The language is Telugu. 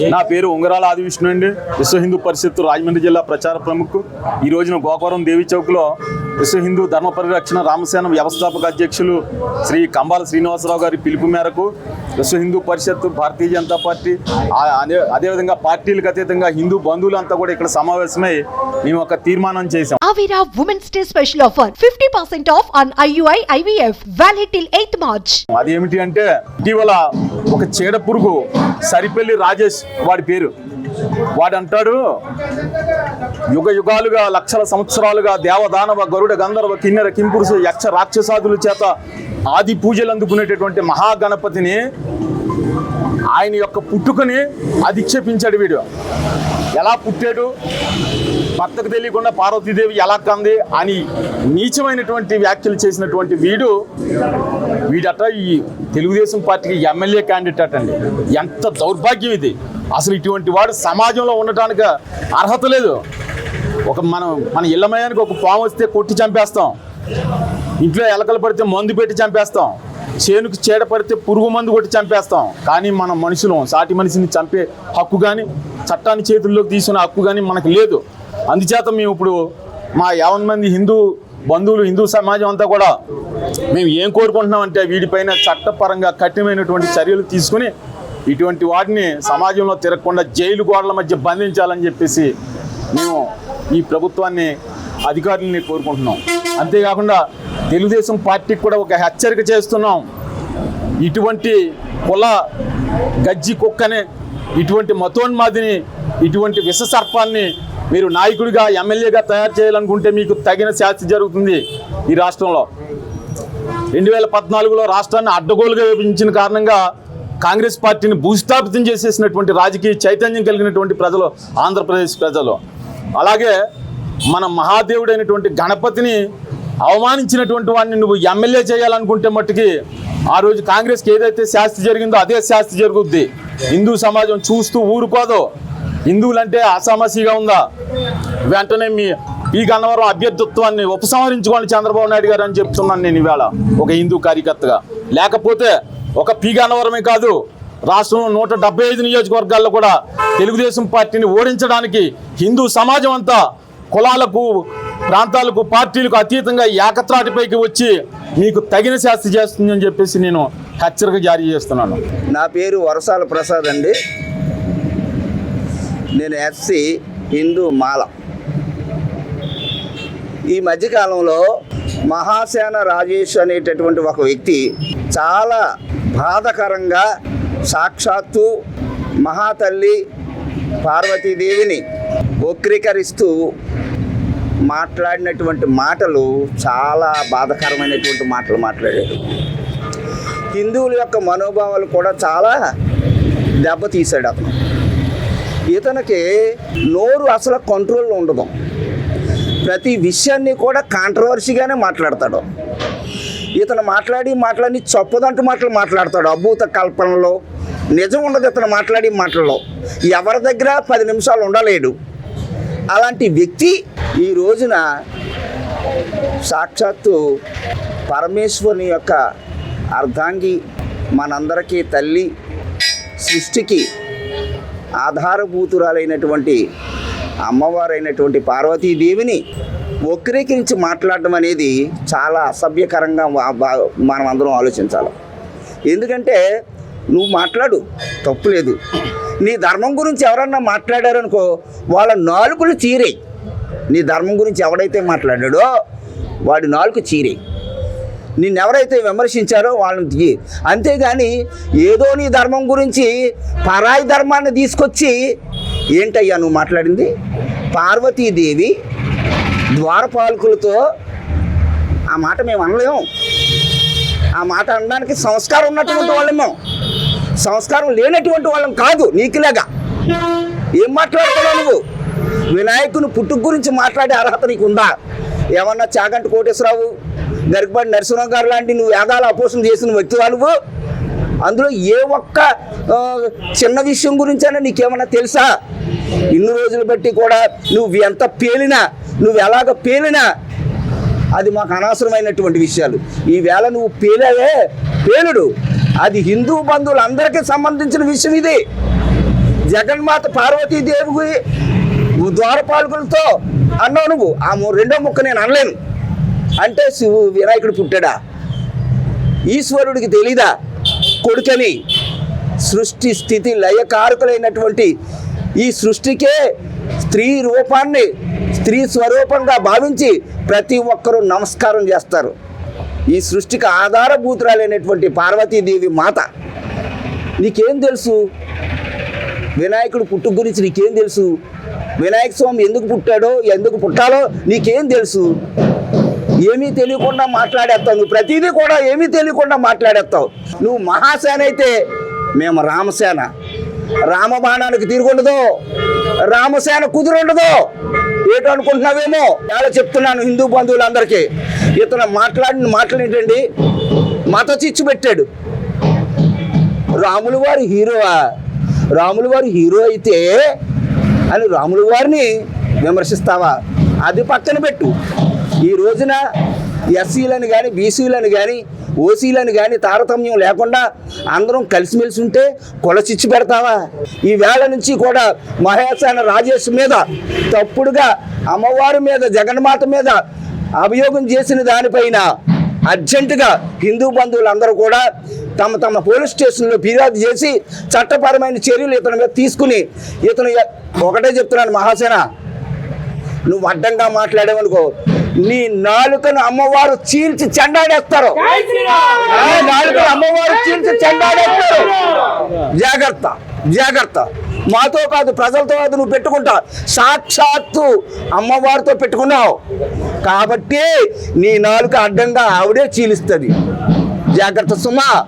నా పేరు ఉంగరాల ఆది విష్ణు అండి. విశ్వ హిందూ పరిషత్ రాజమండ్రి జిల్లా ప్రచార ప్రముఖు. ఈ రోజున గోకవరం దేవి చౌక్లో విశ్వ హిందూ ధర్మ పరిరక్షణ రామసేన వ్యవస్థాపక అధ్యక్షులు శ్రీ కంబాల శ్రీనివాసరావు గారి పిలుపు మేరకు విశ్వ హిందూ పరిషత్ భారతీయ జనతా పార్టీ అదే అదేవిధంగా పార్టీలకు అతీతంగా హిందూ బంధువులంతా కూడా ఇక్కడ సమావేశమై మేము ఒక తీర్మానం చేశాం Avira Women's Day special offer 50% off on IUI IVF valid till 8th March. అదేమిటి అంటే ఇటీవల ఒక చీడ పురుగు సరిపల్లి రాజేష్ వాడి పేరు వాడు అంటాడు యుగ యుగాలుగా లక్షల సంవత్సరాలుగా దేవదానవ గరుడ గంధర్వ కిన్నెర కింపురుషు యక్ష రాక్షసాదుల చేత ఆది పూజలు అందుకునేటటువంటి మహాగణపతిని ఆయన యొక్క పుట్టుకని అధిక్షేపించాడు వీడు. ఎలా పుట్టాడు? భర్తకు తెలియకుండా పార్వతీదేవి ఎలా కంది అని నీచమైనటువంటి వ్యాఖ్యలు చేసినటువంటి వీడు వీడట ఈ తెలుగుదేశం పార్టీకి ఎమ్మెల్యే క్యాండిడేట్ అండి ఎంత దౌర్భాగ్యం ఇది. అసలు ఇటువంటి వాడు సమాజంలో ఉండటానికి అర్హత లేదు. ఒక మనం మన ఇళ్ళమయానికి ఒక పాము వస్తే కొట్టి చంపేస్తాం. ఇంట్లో ఎలకలు పడితే మందు పెట్టి చంపేస్తాం. చేనుకు చీడ పడితే పురుగు మందు కొట్టి చంపేస్తాం. కానీ మనం మనుషులం సాటి మనిషిని చంపే హక్కు కానీ చట్టాన్ని చేతుల్లోకి తీసుకునే హక్కు కానీ మనకు లేదు. అందుచేత మేము ఇప్పుడు మా యావన్ మంది హిందూ బంధువులు హిందూ సమాజం అంతా కూడా మేము ఏం కోరుకుంటున్నామంటే వీడిపైన చట్టపరంగా కఠినమైనటువంటి చర్యలు తీసుకుని ఇటువంటి వాటిని సమాజంలో తిరగకుండా జైలు గోడల మధ్య బంధించాలని చెప్పేసి మేము ఈ ప్రభుత్వాన్ని అధికారులని కోరుకుంటున్నాం. అంతేకాకుండా తెలుగుదేశం పార్టీకి కూడా ఒక హెచ్చరిక చేస్తున్నాం. ఇటువంటి కుల గజ్జి కుక్కని ఇటువంటి మతోన్మాదిని ఇటువంటి విష సర్పాన్ని మీరు నాయకుడిగా ఎమ్మెల్యేగా తయారు చేయాలనుకుంటే మీకు తగిన శాస్తి జరుగుతుంది ఈ రాష్ట్రంలో. రెండు వేల పద్నాలుగులో రాష్ట్రాన్ని అడ్డగోలుగా విభజించిన కారణంగా కాంగ్రెస్ పార్టీని భూస్థాపితం చేసేసినటువంటి రాజకీయ చైతన్యం కలిగినటువంటి ప్రజలు ఆంధ్రప్రదేశ్ ప్రజలు. అలాగే మన మహాదేవుడైనటువంటి గణపతిని అవమానించినటువంటి వాడిని నువ్వు ఎమ్మెల్యే చేయాలనుకుంటే మట్టుకి ఆ రోజు కాంగ్రెస్కి ఏదైతే శాస్తి జరిగిందో అదే శాస్తి జరుగుద్ది. హిందూ సమాజం చూస్తూ ఊరుకోదు. హిందువులంటే అసామసిగా ఉందా? వెంటనే మీ ఈ గన్నవరం అభ్యర్థిత్వాన్ని ఉపసంహరించుకోండి చంద్రబాబు నాయుడు గారు అని చెప్తున్నాను నేను ఇవాళ ఒక హిందూ కార్యకర్తగా. లేకపోతే ఒక పీ గన్నవరమే కాదు రాష్ట్రంలో నూట డెబ్బై ఐదు నియోజకవర్గాల్లో కూడా తెలుగుదేశం పార్టీని ఓడించడానికి హిందూ సమాజం అంతా కులాలకు ప్రాంతాలకు పార్టీలకు అతీతంగా ఏకత్రాటిపైకి వచ్చి మీకు తగిన శాస్త్రి చేస్తుందని చెప్పేసి నేను హెచ్చరిక జారీ చేస్తున్నాను. నా పేరు వరసాల ప్రసాద్ అండి. నేను ఎఫ్సి హిందూ మాల. ఈ మధ్యకాలంలో మహాసేన రాజేష్ అనేటటువంటి ఒక వ్యక్తి చాలా బాధకరంగా సాక్షాత్తు మహాతల్లి పార్వతీదేవిని వక్రీకరిస్తూ మాట్లాడినటువంటి మాటలు చాలా బాధకరమైనటువంటి మాటలు మాట్లాడాడు హిందువుల యొక్క మనోభావాలు కూడా చాలా దెబ్బతీశాడు అతను. ఇతనికి నోరు అసలు కంట్రోల్లో ఉండదు. ప్రతి విషయాన్ని కూడా కాంట్రవర్సీగానే మాట్లాడతాడు. ఇతను మాట్లాడి మాట్లాడి చొప్పదంటూ మాటలు మాట్లాడతాడు. అభూత కల్పనలో నిజం ఉండదు ఇతను మాట్లాడి మాటల్లో. ఎవరి దగ్గర పది నిమిషాలు ఉండలేడు. అలాంటి వ్యక్తి ఈ రోజున సాక్షాత్తు పరమేశ్వరుని యొక్క అర్ధాంగి మనందరికీ తల్లి సృష్టికి ఆధారభూతురాలైనటువంటి అమ్మవారైనటువంటి పార్వతీదేవిని వక్రీకరించి మాట్లాడడం అనేది చాలా అసభ్యకరంగా మనం అందరం ఆలోచించాలి. ఎందుకంటే నువ్వు మాట్లాడు తప్పులేదు నీ ధర్మం గురించి ఎవరన్నా మాట్లాడారనుకో వాళ్ళ నాలుకలు చీరే నీ ధర్మం గురించి ఎవడైతే మాట్లాడాడో వాడి నాలుక నిన్ను నిన్నెవరైతే విమర్శించారో వాళ్ళని దిగి అంతేగాని ఏదో నీ ధర్మం గురించి పరాయి ధర్మాన్ని తీసుకొచ్చి ఏంటయ్యా నువ్వు మాట్లాడింది? పార్వతీదేవి ద్వారపాలకులతో ఆ మాట మేము అనలేము. ఆ మాట అనడానికి సంస్కారం ఉన్నటువంటి వాళ్ళం మేము. సంస్కారం లేనటువంటి వాళ్ళం కాదు నీకులాగా. ఏం మాట్లాడుతున్నావు నువ్వు? వినాయకుని పుట్టుకు గురించి మాట్లాడే అర్హత నీకుందా? ఏమన్నా చాగంటి కోటేశ్వరరావు గరికపాటి నరసింహరావు గారు లాంటి నువ్వు వేదాల అపోసం చేసిన వ్యక్తివా నువ్వు? అందులో ఏ ఒక్క చిన్న విషయం గురించైనా నీకేమన్నా తెలుసా? ఇన్ని రోజులు బట్టి కూడా నువ్వు ఎంత పేలినా నువ్వు ఎలాగ పేలినా అది మాకు అనవసరమైనటువంటి విషయాలు. ఈవేళ నువ్వు పేలవే పేలుడు. అది హిందూ బంధువులందరికీ సంబంధించిన విషయం ఇది. జగన్మాత పార్వతీదేవి ద్వారపాలకులతో అన్నావు నువ్వు. ఆ రెండో ముక్క నేను అనలేను. అంటే శివు వినాయకుడు పుట్టాడా? ఈశ్వరుడికి తెలీదా? కొడుకని? సృష్టి స్థితి లయకారకులైనటువంటి ఈ సృష్టికే స్త్రీ రూపాన్ని స్త్రీ స్వరూపంగా భావించి ప్రతి ఒక్కరూ నమస్కారం చేస్తారు. ఈ సృష్టికి ఆధారభూతురాలైనటువంటి పార్వతీదేవి మాత. నీకేం తెలుసు? వినాయకుడు పుట్టు గురించి నీకేం తెలుసు? వినాయక స్వామి ఎందుకు పుట్టాడో ఎందుకు పుట్టాలో నీకేం తెలుసు? ఏమీ తెలియకుండా మాట్లాడేస్తావు. నువ్వు ప్రతిదీ కూడా ఏమీ తెలియకుండా మాట్లాడేస్తావు. నువ్వు మహాసేన అయితే మేము రామసేన. రామబాణానికి తిరుగుండదు రామసేన కుదురుండదు ఏటో అనుకుంటున్నావేమో? చాలా చెప్తున్నాను హిందూ బంధువులందరికీ. ఇతను మాట్లాడిన మాటలు ఏంటండి? మత చిచ్చు పెట్టాడు. రాములు వారి హీరోవా? రాములు వారి హీరో అయితే అని రాములు వారిని విమర్శిస్తావా? అది పక్కన పెట్టు. ఈ రోజున ఎస్సీలను కానీ బీసీలను కానీ ఓసీలను కానీ తారతమ్యం లేకుండా అందరం కలిసిమెలిసి ఉంటే కొలచిచ్చి పెడతావా? ఈ వేళ నుంచి కూడా మహేశాన రాజేష్ మీద తప్పుడుగా అమ్మవారి మీద జగన్మాత మీద అభియోగం చేసిన దానిపైన అర్జెంటుగా హిందూ బంధువులందరూ కూడా తమ తమ పోలీస్ స్టేషన్లో ఫిర్యాదు చేసి చట్టపరమైన చర్యలు ఇతని మీద తీసుకుని ఇతను ఒకటే చెప్తున్నాను మహాసేన నువ్వు అడ్డంగా మాట్లాడేవనుకో నీ నాలుకను అమ్మవారు చీల్చి చెండాడేస్తారు. నాలుకను అమ్మవారు చీల్చి చెండాడేస్తారు. జాగ్రత్త జాగ్రత్త. మాతో కాదు ప్రజలతో కాదు నువ్వు పెట్టుకుంటా. సాక్షాత్తు అమ్మవారితో పెట్టుకున్నావు. కాబట్టి నీ నాలుక అడ్డంగా ఆవిడే చీలిస్తుంది. జాగ్రత్త సుమా.